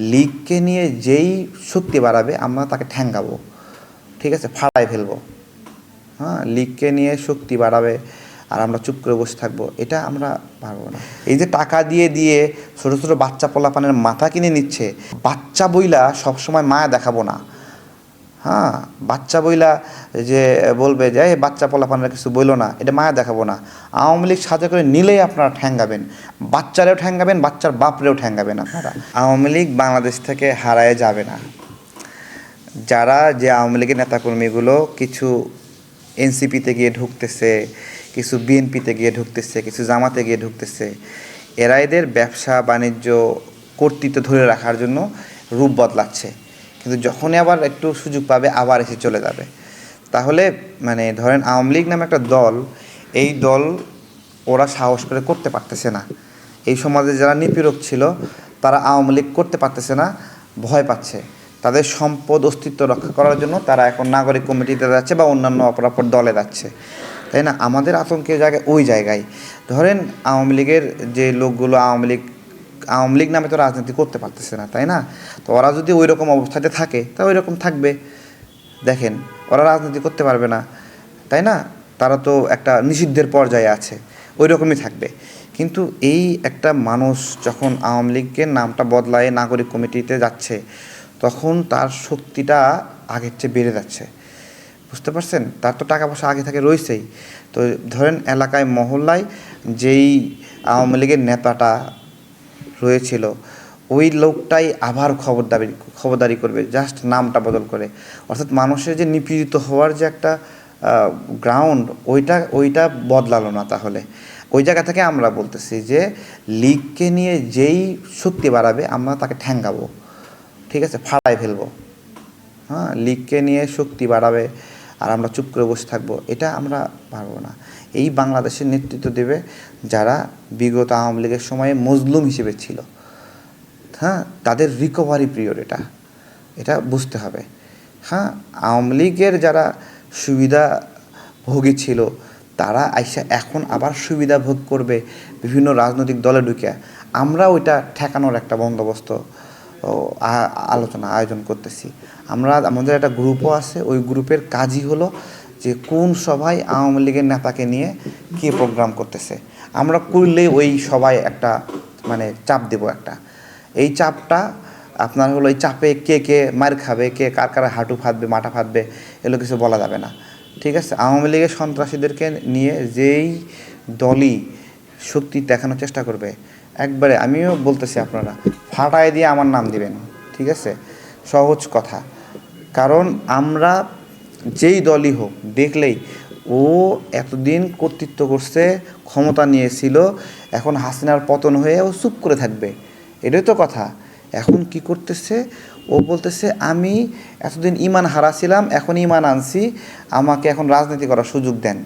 লীগকে নিয়ে যেই শক্তি বাড়াবে, আমরা তাকে ঠ্যাঙ্গাবো। ঠিক আছে? ফাড়ায় ফেলব। হ্যাঁ? লিগকে নিয়ে শক্তি বাড়াবে আর আমরা চুপ করে বসে থাকব, এটা আমরা পারব না। এই যে টাকা দিয়ে দিয়ে ছোটো ছোটো বাচ্চা পোলাপানের মাথা কিনে নিচ্ছে, বাচ্চা বইলা সবসময় মায়া দেখাবো না। হ্যাঁ বাচ্চা বইলা যে বলবে যে, "এই বাচ্চা পোলাপানরা কিছু বইলো না, এটা মায়া দেখাবো না। আওয়ামী লীগ সাথে করে নিলেই আপনারা ঠ্যাঙ্গাবেন। বাচ্চারেও ঠ্যাঙ্গাবেন, বাচ্চার বাপরেও ঠ্যাঙ্গাবেন আপনারা। আওয়ামী লীগ বাংলাদেশ থেকে হারায় যাবে না। যারা যে আওয়ামী লীগের নেতাকর্মীগুলো কিছু এনসিপিতে গিয়ে ঢুকতেছে, কিছু বিএনপিতে গিয়ে ঢুকতেছে, কিছু জামাতে গিয়ে ঢুকতেছে, এরা এদের ব্যবসা বাণিজ্য কর্তৃত্ব ধরে রাখার জন্য রূপ বদলাচ্ছে। কিন্তু যখনই আবার একটু সুযোগ পাবে, আবার এসে চলে যাবে। তাহলে মানে ধরেন আওয়ামী লীগ নামে একটা দল, এই দল ওরা সাহস করে করতে পারতেছে না। এই সমাজে যারা নিপীড়ক ছিল, তারা আওয়ামী লীগ করতে পারতেছে না, ভয় পাচ্ছে। তাদের সম্পদ, অস্তিত্ব রক্ষা করার জন্য তারা এখন নাগরিক কমিটিতে যাচ্ছে বা অন্যান্য অপরাপর দলে যাচ্ছে। তাই না? আমাদের আতঙ্কের জায়গায় ওই জায়গায়। ধরেন আওয়ামী লীগের যে লোকগুলো, আওয়ামী লীগ আওয়ামী লীগ নামে তো রাজনীতি করতে পারতেছে না, তাই না? তো ওরা যদি ওই রকম অবস্থাতে থাকে, তা ওই রকম থাকবে। দেখেন, ওরা রাজনীতি করতে পারবে না, তাই না? তারা তো একটা নিষিদ্ধের পর্যায়ে আছে ওই রকমই থাকবে। কিন্তু এই একটা মানুষ যখন আওয়ামী লীগের নামটা বদলায়, নাগরিক কমিটিতে যাচ্ছে, তখন তার শক্তিটা আগের চেয়ে বেড়ে যাচ্ছে। বুঝতে পারছেন? তার তো টাকা পয়সা আগে থেকে রয়েছেই। তো ধরেন এলাকায় মহল্লায় যেই আওয়ামী লীগের নেতাটা রয়েছিল। ওই লোকটাই আবার খবরদারি খবরদারি করবে জাস্ট নামটা বদল করে। অর্থাৎ মানুষের যে নিপীড়িত হওয়ার যে একটা গ্রাউন্ড ওইটা ওইটা বদলালো না তাহলে। ওই জায়গা থেকে আমরা বলতেছি যে লিগকে নিয়ে যেই শক্তি বাড়াবে, আমরা তাকে ঠ্যাঙ্গাবো ঠিক আছে? ফাড়ায় ফেলব। হ্যাঁ? লিগকে নিয়ে শক্তি বাড়াবে। আর আমরা চুপ করে বসে থাকব, এটা আমরা পারব না। এই বাংলাদেশের নেতৃত্ব দেবে যারা বিগত আওয়ামী লীগের সময়ে মজলুম হিসেবে ছিল। হ্যাঁ তাদের রিকভারি পিরিয়ড এটা। এটা বুঝতে হবে। হ্যাঁ আওয়ামী লীগের যারা সুবিধা ভোগী ছিল, তারা আইসা এখন আবার সুবিধা ভোগ করবে বিভিন্ন রাজনৈতিক দলে ঢুকে আমরা ওইটা ঠেকানোর একটা বন্দোবস্ত আলোচনা, আয়োজন করতেছি। আমরা, আমাদের একটা গ্রুপও আছে, ওই গ্রুপের কাজই হলো যে কোন সভায় আওয়ামী লীগের নেতাকে নিয়ে কে প্রোগ্রাম করতেছে। আমরা করলেই ওই সবাই একটা মানে চাপ দেব একটা। এই চাপটা আপনার হলো এই চাপে কে কে মার খাবে, কে কার কার হাঁটু ফাঁদবে, মাথা ফাঁদবে, এগুলো কিছু বলা যাবে না। ঠিক আছে? আওয়ামী লীগের সন্ত্রাসীদেরকে নিয়ে যেই দলই শক্তি দেখানোর চেষ্টা করবে একবারে আমিও বলতেছি আপনারা, ফাটায় দিয়ে আমার নাম দিবেন, ঠিক আছে? সহজ কথা। কারণ আমরা যেই দলই হোক, দেখলেই, ও এতদিন কর্তৃত্ব করছে, ক্ষমতা নিয়েছিল, এখন হাসিনার পতন হয়ে ও চুপ করে থাকবে। এটাই তো কথা। এখন কি করতেছে? ও বলতেছে, আমি এতদিন ইমান হারাছিলাম, এখন ইমান আনছি, আমাকে এখন রাজনীতি করার সুযোগ দেন।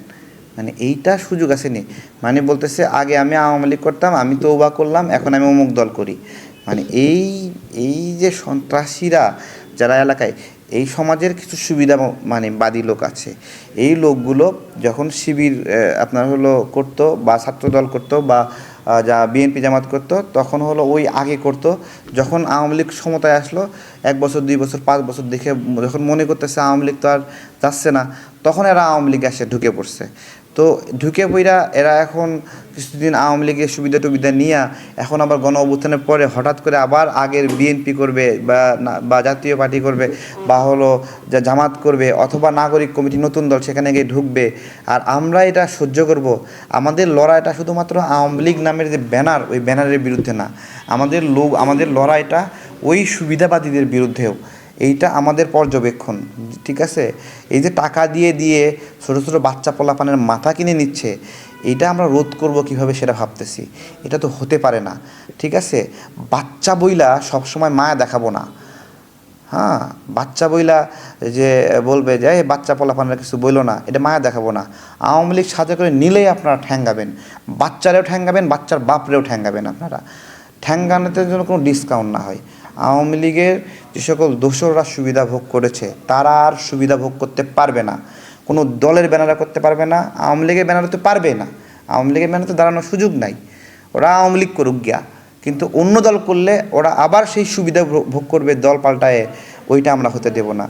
মানে এইটা সুযোগ আসেনি। মানে বলতেছে, আগে আমি আওয়ামী লীগ করতাম, আমি তৌবা করলাম, এখন আমি অমুক দল করি। মানে এই এই যে সন্ত্রাসীরা যারা এলাকায়, এই সমাজের কিছু সুবিধা মানে বাদী লোক আছে। এই লোকগুলো যখন শিবির আপনার হলো করতো বা ছাত্রদল করতো বা যা বিএনপি জামাত করতো, তখন হলো ওই আগে করতো। যখন আওয়ামী লীগ ক্ষমতায় আসলো, এক বছর, দুই বছর, পাঁচ বছর দেখে যখন মনে করতেছে আওয়ামী লীগ তো আর যাচ্ছে না, তখন এরা আওয়ামী লীগ এসে ঢুকে পড়ছে। তো ঢুকে পইরা এরা এখন কিছুদিন আওয়ামী লীগের সুবিধা টুবিধা নিয়ে এখন আবার গণ অভ্যুত্থানের পরে হঠাৎ করে আবার আগের বিএনপি করবে বা বা জাতীয় পার্টি করবে বা হলো যা জামাত করবে অথবা নাগরিক কমিটি, নতুন দল সেখানে গিয়ে ঢুকবে। আর আমরা এটা সহ্য করব। আমাদের লড়াইটা শুধুমাত্র আওয়ামী লীগ নামের যে ব্যানার, ওই ব্যানারের বিরুদ্ধে না। আমাদের লোক আমাদের লড়াইটা ওই সুবিধাবাদীদের বিরুদ্ধেও। এইটা আমাদের পর্যবেক্ষণ, ঠিক আছে? এই যে টাকা দিয়ে দিয়ে ছোটো ছোটো বাচ্চা পোলাপানের মাথা কিনে নিচ্ছে, এইটা আমরা রোধ করব কীভাবে সেটা ভাবতেছি। এটা তো হতে পারে না, ঠিক আছে? বাচ্চা বইলা সবসময় মায়া দেখাবো না। হ্যাঁ বাচ্চা বইলা যে বলবে যে, "এই বাচ্চা পোলাপানরা কিছু বইলো না, এটা মায়া দেখাবো না। আওয়ামী লীগ সাজা করে নিলেই আপনারা ঠ্যাঙ্গাবেন। বাচ্চারেও ঠ্যাঙ্গাবেন, বাচ্চার বাপরেও ঠ্যাঙ্গাবেন আপনারা। ঠ্যাঙ্গানোতে জন্য কোনো ডিসকাউন্ট না হয়। আওয়ামী লীগের যে সকল দোসররা সুবিধা ভোগ করেছে, তারা আর সুবিধা ভোগ করতে পারবে না। কোনো দলের ব্যানারে করতে পারবে না, আওয়ামী লীগের ব্যানারে তো পারবে না। আওয়ামী লীগের ব্যানারে তো দাঁড়ানোর সুযোগ নাই। ওরা আওয়ামী লীগ করুক গিয়া। কিন্তু অন্য দল করলে ওরা আবার সেই সুবিধা ভোগ করবে দল পাল্টায়ে, ওইটা আমরা হতে দেব না।